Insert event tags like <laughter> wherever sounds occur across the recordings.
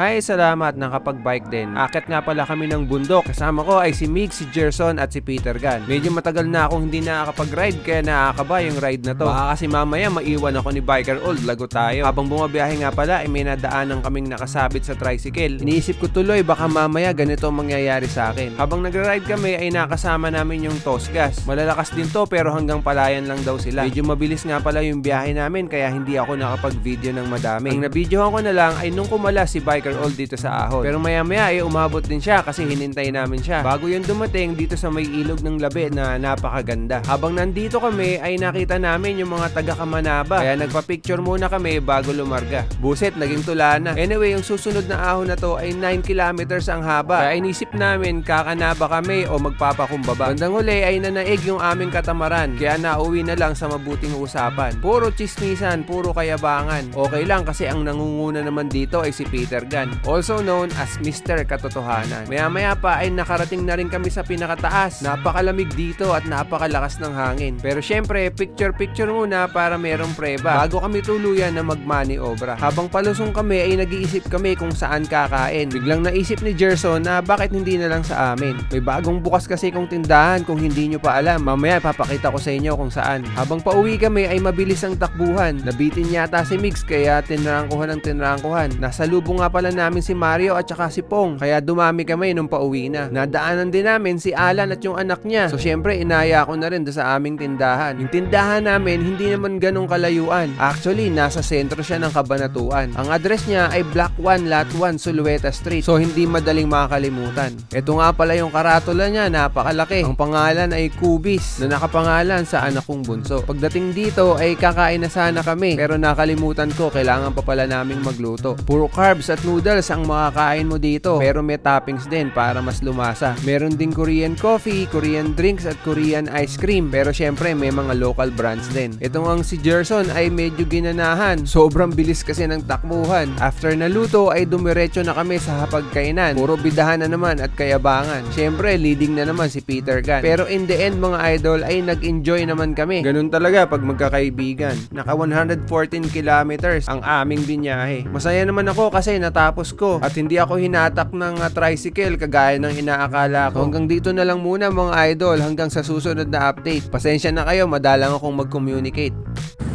Ay, salamat, nakapag-bike din. Akit nga pala kami ng bundok. Kasama ko ay si Mig, si Gerson at si Peter Gan. Medyo matagal na akong hindi nakakapag-ride kaya nakakaba yung ride na to. Baka kasi mamaya maiwan ako ni Biker Old, lago tayo. Habang bumabiyahe nga pala ay may nadaanan kaming nakasabit sa tricycle. Iniisip ko tuloy baka mamaya ganito ang mangyayari sa akin. Habang nagra-ride kami ay nakasama namin yung Tosgas. Malalakas din to pero hanggang palayan lang daw sila. Medyo mabilis nga pala yung biyahe namin kaya hindi ako nakapag-video ng madami. Ang nabidyohan ko na lang ay nung kumala si Biker Old dito sa ahon. Pero maya maya ay umabot din siya kasi hinintay namin siya. Bago yun dumating dito sa may ilog ng labi na napakaganda. Habang nandito kami ay nakita namin yung mga taga Kamanaba. Kaya nagpa-picture muna kami bago lumarga. Buset, naging tula na. Anyway, yung susunod na ahon na to ay 9 kilometers ang haba. Kaya inisip namin kakanaba kami o magpapakumbaba. Bandang huli ay nanaig yung aming katamaran. Kaya nauwi na lang sa mabuting usapan. Puro chismisan, puro kayabangan. Okay lang kasi ang nangunguna naman dito ay si Peter Gan. Also known as Mr. Katotohanan. Maya-maya pa ay nakarating na rin kami sa pinakataas. Napakalamig dito at napakalakas ng hangin. Pero syempre, picture-picture muna para merong preba bago kami tuluyan na magmani obra. Habang palusong kami ay nag-iisip kami kung saan kakain. Biglang naisip ni Gerson na bakit hindi na lang sa amin. May bagong bukas kasi kong tindahan kung hindi nyo pa alam. Mamaya papakita ko sa inyo kung saan. Habang pauwi kami ay mabilis ang takbuhan. Nabitin yata si Mix kaya tinrangkuhan ng tinrangkuhan. Nasa lubong nga pala namin si Mario at saka si Pong. Kaya dumami kami nung pauwi na. Nadaanan din namin si Alan at yung anak niya. So syempre inaya ko na rin sa aming tindahan. Yung tindahan namin hindi naman ganong kalayuan. Actually nasa sentro siya ng kabanatuan. Ang address niya ay Block 1 Lot 1 Sulueta Street. So hindi madaling makakalimutan. Ito nga pala yung karatula niya, napakalaki. Ang pangalan ay Kubis na nakapangalan sa anak kong bunso. Pagdating dito ay kakain na sana kami pero nakalimutan ko kailangan pa pala naming magluto. Puro carbs at noodles ang makakain mo dito pero may toppings din para mas lumasa. Meron ding Korean coffee, Korean drinks at Korean ice cream pero syempre may mga local brands din. Itong ang si Gerson ay medyo ginanahan. Sobrang bilis kasi ng takbuhan. After naluto ay dumiretso na kami sa hapagkainan. Puro bidahan na naman at kayabangan. Syempre leading na naman si Peter Gan. Pero in the end mga idol ay nag-enjoy naman kami. Ganun talaga pag magkakaibigan. Naka 114 kilometers ang aming binyahe. Masaya naman ako kasi natapos ko at hindi ako hinatak ng uh, tricycle kagaya ng inaakala ko. Hanggang dito na lang muna mga idol hanggang sa susunod na update. Pasensya na kayo, madalang akong mag-communicate.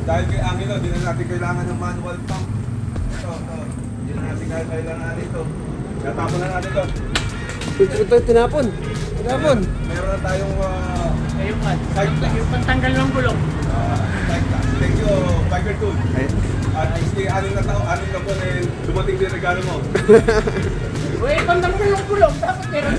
Dahil kay Angelo, di na natin kailangan ng manual pump. Ito, ito. Di na natin kailangan ito. Natapon na natin ito. Ito, ito, tinapon. Tinapon. Meron na tayong uh, Ayun pa. Yung pantanggal ng gulong. Uh, class. Thank you, Biker Tool. At least anim na tao, anim na po eh, dumating din regalo mo. <laughs> Uy, pantanggal ng gulong. Dapat meron